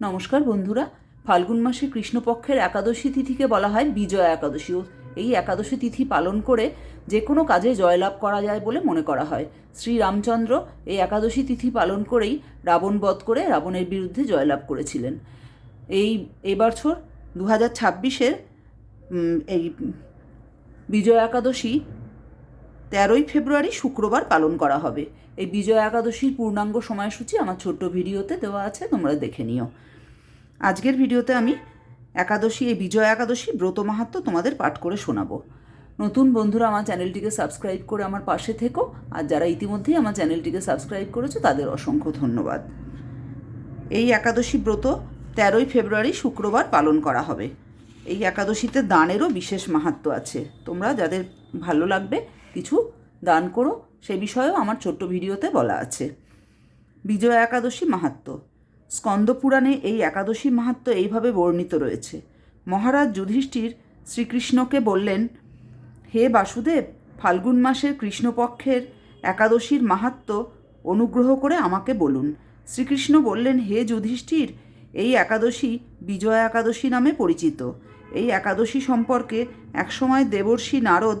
নমস্কার বন্ধুরা। ফাল্গুন মাসে কৃষ্ণপক্ষের একাদশী তিথিকে বলা হয় বিজয়া একাদশী এই একাদশী তিথি পালন করে যে কোনো কাজে জয়লাভ করা যায় বলে মনে করা হয়। শ্রী রামচন্দ্র এই একাদশী তিথি পালন করেই রাবণ বধ করে রাবণের বিরুদ্ধে জয়লাভ করেছিলেন। এই এবছর দু হাজার ছাব্বিশের এই বিজয়া একাদশী তেরোই ফেব্রুয়ারি শুক্রবার পালন করা হবে। এই বিজয়া একাদশীর পূর্ণাঙ্গ সময়সূচি আমার ছোট্ট ভিডিওতে দেওয়া আছে, তোমরা দেখে নিও। আজকের ভিডিওতে আমি একাদশী, এই বিজয়া একাদশী ব্রত মাহাত্ম তোমাদের পাঠ করে শোনাবো। নতুন বন্ধুরা আমার চ্যানেলটিকে সাবস্ক্রাইব করে আমার পাশে থেকো, আর যারা ইতিমধ্যেই আমার চ্যানেলটিকে সাবস্ক্রাইব করেছ, তাদের অসংখ্য ধন্যবাদ। এই একাদশী ব্রত তেরোই ফেব্রুয়ারি শুক্রবার পালন করা হবে। এই একাদশীতে দানেরও বিশেষ মাহাত্ম আছে। তোমরা যাদের ভালো লাগবে, কিছু দান করো, সে বিষয়েও আমার ছোট্ট ভিডিওতে বলা আছে। বিজয়া একাদশী মাহাত্ম স্কন্দপুরাণে এই একাদশী মাহাত্ম এইভাবে বর্ণিত রয়েছে। মহারাজ যুধিষ্ঠির শ্রীকৃষ্ণকে বললেন, হে বাসুদেব, ফাল্গুন মাসের কৃষ্ণপক্ষের একাদশীর মাহাত্ম অনুগ্রহ করে আমাকে বলুন। শ্রীকৃষ্ণ বললেন, হে যুধিষ্ঠির, এই একাদশী বিজয়া একাদশী নামে পরিচিত। এই একাদশী সম্পর্কে একসময় দেবর্ষি নারদ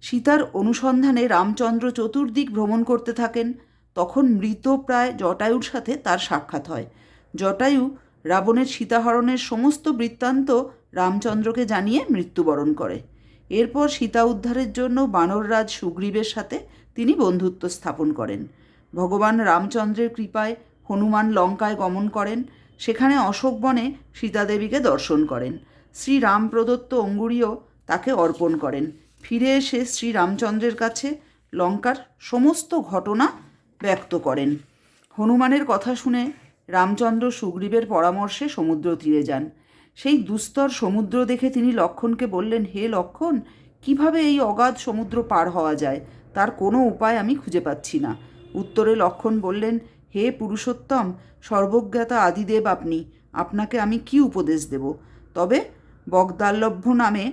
সীতার অনুসন্ধানে রামচন্দ্র চতুর্দিক ভ্রমণ করতে থাকেন, তখন মৃত প্রায় জটায়ুর সাথে তার সাক্ষাৎ হয়। জটায়ু রাবণের সীতাহরণের সমস্ত বৃত্তান্ত রামচন্দ্রকে জানিয়ে মৃত্যুবরণ করে। এরপর সীতা উদ্ধারের জন্য বানররাজ সুগ্রীবের সাথে তিনি বন্ধুত্ব স্থাপন করেন। ভগবান রামচন্দ্রের কৃপায় হনুমান লঙ্কায় গমন করেন, সেখানে অশোক বনে সীতাদেবীকে দর্শন করেন। শ্রী রাম প্রদত্ত অঙ্গুরীয় তাকে অর্পণ করেন। ফিরে এসে শ্রী রামচন্দ্রের কাছে লঙ্কার সমস্ত ঘটনা ব্যক্ত করেন। হনুমানের কথা শুনে রামচন্দ্র সুগ্রীবের পরামর্শে সমুদ্র তীরে যান। সেই দুস্তর সমুদ্র দেখে তিনি লক্ষণকে বললেন, হে লক্ষণ, কীভাবে এই অগাধ সমুদ্র পার হওয়া যায়? তার কোনো উপায় আমি খুঁজে পাচ্ছি না। উত্তরে লক্ষণ বললেন, হে পুরুষোত্তম, সর্বজ্ঞাতা আদিদেব আপনি। আপনাকে আমি কি উপদেশ দেব? তবে বগদাল্লভ্য নামে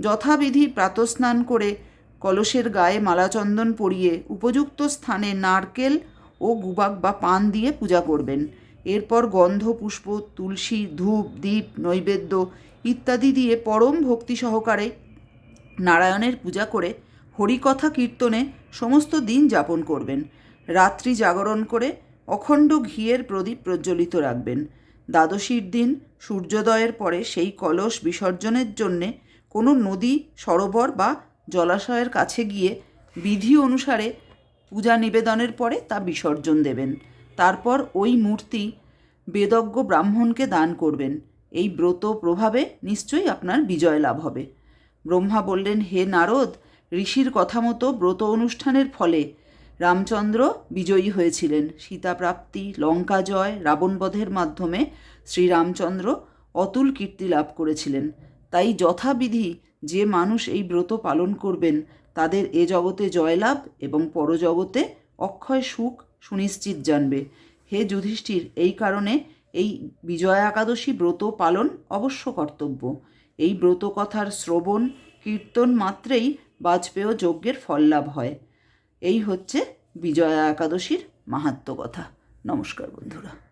যথাবিধি প্রাতস্নান করে কলসের গায়ে মালাচন্দন পরিয়ে উপযুক্ত স্থানে নারকেল ও গুবাক বা পান দিয়ে পূজা করবেন। এরপর গন্ধ, পুষ্প, তুলসী, ধূপ, দীপ, নৈবেদ্য ইত্যাদি দিয়ে পরম ভক্তি সহকারে নারায়ণের পূজা করে হরিকথা কীর্তনে সমস্ত দিন যাপন করবেন। রাত্রি জাগরণ করে অখণ্ড ঘিয়ের প্রদীপ প্রজ্বলিত রাখবেন। দ্বাদশীর দিন সূর্যোদয়ের পরে সেই কলস বিসর্জনের জন্যে কোনো নদী, সরোবর বা জলাশয়ের কাছে গিয়ে বিধি অনুসারে পূজা নিবেদনের পরে তা বিসর্জন দেবেন। তারপর ওই মূর্তি বেদজ্ঞ ব্রাহ্মণকে দান করবেন। এই ব্রত প্রভাবে নিশ্চয়ই আপনার বিজয় লাভ হবে। ব্রহ্মা বললেন, হে নারদ, ঋষির কথা মতো ব্রত অনুষ্ঠানের ফলে রামচন্দ্র বিজয়ী হয়েছিলেন। সীতাপ্রাপ্তি লঙ্কা জয় রাবণবধের মাধ্যমে শ্রীরামচন্দ্র অতুল কীর্তি লাভ করেছিলেন। তাই যথাবিধি যে মানুষ এই ব্রত পালন করবেন, তাদের এ জগতে জয়লাভ এবং পরজগতে অক্ষয় সুখ সুনিশ্চিত জানবে। হে যুধিষ্ঠির, এই কারণে এই বিজয়া একাদশী ব্রত পালন অবশ্য কর্তব্য। এই ব্রত কথার শ্রবণ, কীর্তন মাত্রেই বাজপেয় যজ্ঞের ফল লাভ হয়। এই হচ্ছে বিজয়া একাদশীর মাহাত্ম্য কথা। নমস্কার বন্ধুরা।